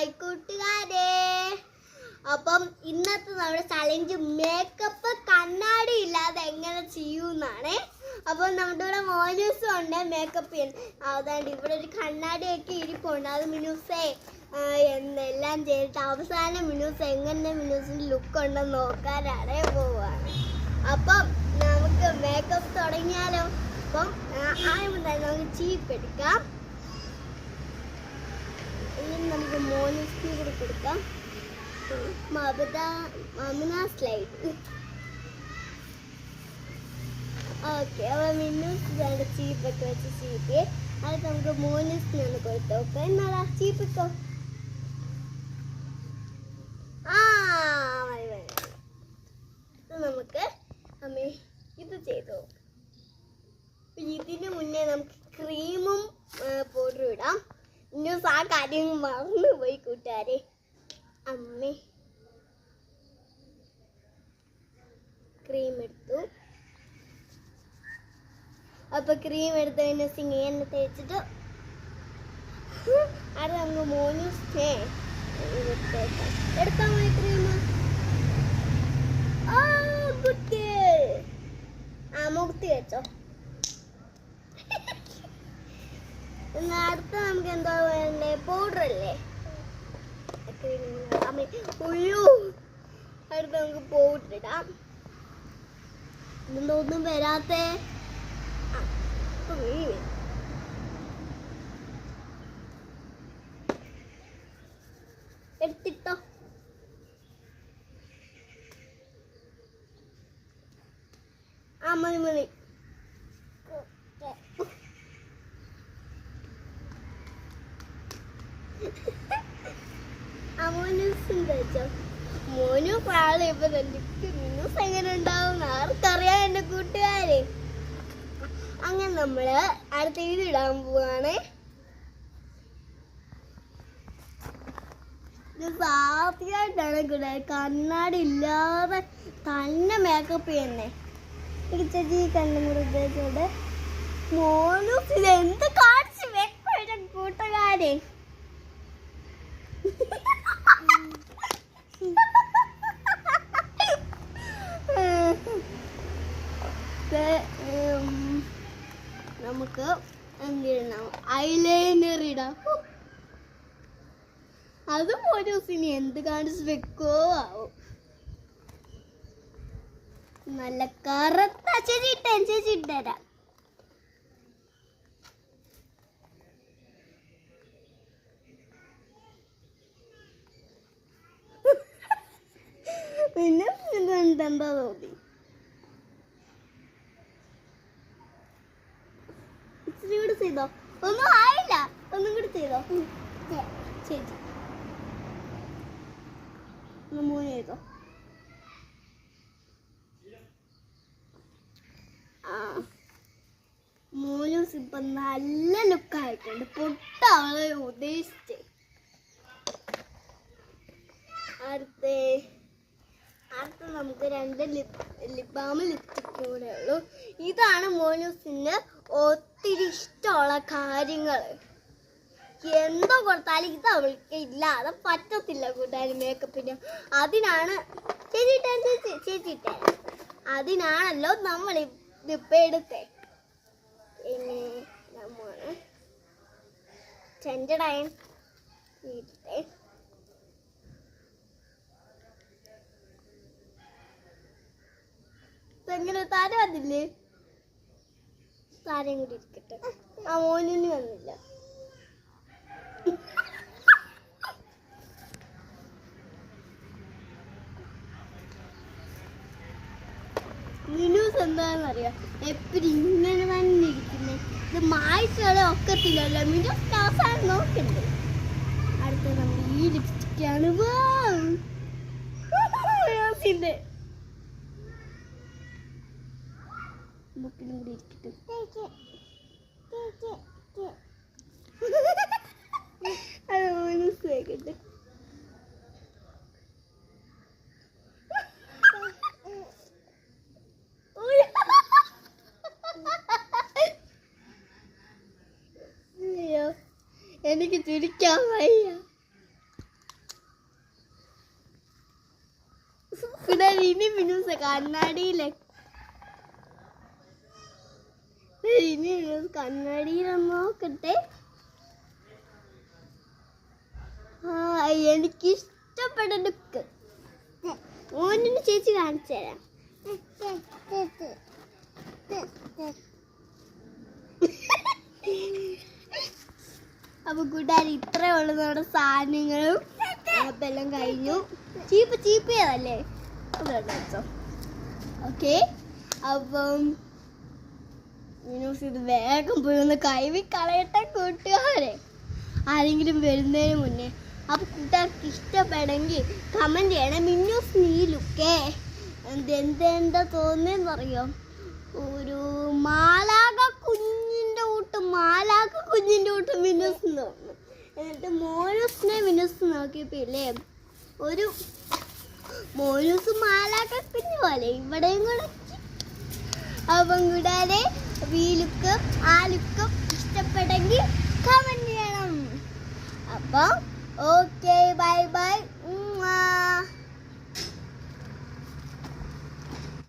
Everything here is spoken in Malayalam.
ഹായ് കൂട്ടുകാരെ അപ്പം ഇന്നത്തെ നമ്മുടെ ചലഞ്ച് മേക്കപ്പ് കണ്ണാടി ഇല്ലാതെ എങ്ങനെ ചെയ്യൂന്നാണ്. അപ്പം നമ്മുടെ ഇവിടെ മോനൂസും ഉണ്ട് മേക്കപ്പ് ചെയ്യാൻ. ഇവിടെ ഒരു കണ്ണാടിയൊക്കെ ഇരിപ്പുണ്ട്. അത് മിനൂസേ എന്നെല്ലാം ചെയ്തിട്ട് അവസാനം മിനൂസ് എങ്ങനെ മിനൂസിന്റെ ലുക്ക് ഉണ്ടെന്ന് നോക്കാനാണ് പോവാണ്. അപ്പം നമുക്ക് മേക്കപ്പ് തുടങ്ങിയാലോ? അപ്പം ആദ്യം തന്നെ നമുക്ക് ചീപ്പ് എടുക്കാം. നമുക്ക് മോനൂസിന് കൂടി കൊടുക്കാം. മമത മമന സ്ലൈഡ് ഓക്കെ അപ്പോൾ മിന്നൂസ് വേണ്ട ചീപ്പൊക്കെ വെച്ച് ചീപ്പ് അത് നമുക്ക് മോനൂസിനാണ് കൊടുത്തു നോക്കാം. എന്നാലാ ചീപ്പിക്കോ ആ മതി മതി മതി. ഇത് നമുക്ക് അമ്മേ ഇത് ചെയ്തു പിന്നെ ഇതിന് മുന്നേ നമുക്ക് ക്രീമും പൗഡറും ഇടാം ന്യൂസ് ആ കാര്യം മറന്നുപോയി കൂട്ടുകാരെ. അമ്മ. ക്രീം എടുത്തു. അപ്പൊ ക്രീം എടുത്ത പിന്നെ എണ്ണ തേച്ചിട്ട് അത് അങ്ങ് മോനൂസ് എടുത്താ മതി ക്രീം ആ കുട്ടി ആ മുക്തി വെച്ചോ. അടുത്ത നമുക്ക് എന്താ വേണ്ടേ? പൗഡർ അല്ലേ? ഉയ്യോ. അടുത്ത നമുക്ക് പൗഡർ ഇടാം. ഇതെന്താ ഒന്നും വരാത്തെ. എടുത്തിട്ടോ. ആ മതി മതി ആ മോനൂസും തേച്ചോ മോനു എങ്ങനെ ആർക്കറിയാം എന്റെ കൂട്ടുകാരെ. അങ്ങനെ നമ്മൾ അടുത്ത വീട് ഇടാൻ പോവാണ്. ഇത് ആദ്യമായിട്ടാണ് കൂടെ കണ്ണാടി ഇല്ലാതെ തന്നെ മേക്കപ്പ് ചെയ്യുന്നേ. ചേച്ചി കണ്ണും കൂടെ ഇത് എന്ത് കാണിച്ച് വെക്കോ കൂട്ടുകാരെ ഇത്, ഉം, നമുക്ക് എന്തിടാം ഐലൈനർ ഇടാം. അതും ഒരു ദിവസം ഇനി എന്ത് കാണിച്ച് വെക്കോ ആവും നല്ല കറുത്ത ചേച്ചി ഇട്ടേൻ ചേച്ചി ഇട്ടുതരാം പിന്നെ എന്താ തോന്നി ഇച്ചിരി കൂടെ ചെയ്തോ. ഒന്നും ആയില്ല. ഒന്നും കൂടി ചെയ്തോ. ചേച്ചി ഒന്ന് മൂന്ന് ചെയ്തോ. മൂലൂസ് ഇപ്പൊ നല്ല ലുക്കായിട്ടുണ്ട്. പൊട്ട ഉദ്ദേശിച്ചേ ഉദ്ദേശിച്ച്. അടുത്തേ അടുത്ത നമുക്ക് രണ്ട് ലിപ് ലിപ് ബാം ലിപ്സ്റ്റിക് കൂടെ ഉള്ളൂ. ഇതാണ് മോനൂസിന് ഒത്തിരി ഇഷ്ടമുള്ള കാര്യങ്ങൾ. എന്തോ കൊടുത്താലും ഇത് അവൾക്ക് ഇല്ല അത് പറ്റത്തില്ല കൂട്ടുകാരി മേക്കപ്പിന് അതിനാണ് ചേച്ചി ചേച്ചിട്ട അതിനാണല്ലോ നമ്മൾ ഇപ്പം എടുത്തേ. പിന്നെ നമ്മൾ ചെഞ്ചടയൻ ഇട്ടേ. എങ്ങനെ താരം വന്നില്ലേ? താരം കൂടി ഇരിക്കട്ടെ. ആ മോനിന് വന്നില്ല. മിനൂസ് എന്താണെന്നറിയാം? എപ്പോഴും ഇങ്ങനെ തന്നെ ഇരിക്കുന്നേ. ഇത് മായ്ച്ചാലേ ഒക്കത്തില്ലല്ലോ. മിനൂസ് അവസാനം നോക്കണ്ടേ അടുത്ത നമ്മൾ ഈ ലിപ്സ്റ്റിക്കാണ് മിനൂസിന്റെ ബുക്കിലും കൂടി ഇരിക്കട്ടെ. എനിക്ക് ചുരിക്കാൻ വയ്യ. ഇനി മിനിസ കണ്ണാടിയിലൊക്കെ ഇനി കണ്ണാടിയിലൊന്ന് നോക്കട്ടെ. ആ എനിക്ക് ഇഷ്ടപ്പെട്ട ലുക്ക് ചേച്ചി കാണിച്ചു തരാം. അപ്പൊ കൂട്ടുകാരി ഇത്രേ ഉള്ളു നമ്മുടെ സാധനങ്ങളും. അപ്പൊ കഴിഞ്ഞു. ചീപ്പ് ചീപ്പ് ചെയ്തല്ലേ ഓക്കെ. അപ്പം വേഗം പോയി കൈവി കളയട്ടെ കൂട്ടുകാരെ. ആരെങ്കിലും വരുന്നതിന് മുന്നേ അപ്പൊ കൂട്ടുകാർക്ക് ഇഷ്ടപ്പെടെങ്കിൽ കമന്റ് ചെയ്യണം. മിന്നൂസ് നീ എന്തെന്താ തോന്നിയെന്ന് അറിയോ? ഒരു മാലാക കുഞ്ഞിന്റെ കൂട്ട് മാലാക കുഞ്ഞിന്റെ കൂട്ട് മിന്നൂസ് തോന്നുന്നു എന്നിട്ട് മോനൂസിനെ മിന്നൂസ് നോക്കിയപ്പോ ഇല്ലേ? ഒരു മോനൂസ് മാലാക കുഞ്ഞു പോലെ. ഇവിടെയും കൂടെ. അപ്പം കൂടാതെ ലുക്ക് ആ ലുക്ക് ഇഷ്ടപ്പെട്ടെങ്കിൽ കമന്റ് ചെയ്യണം. അപ്പോൾ ഓക്കെ ബൈ ബൈ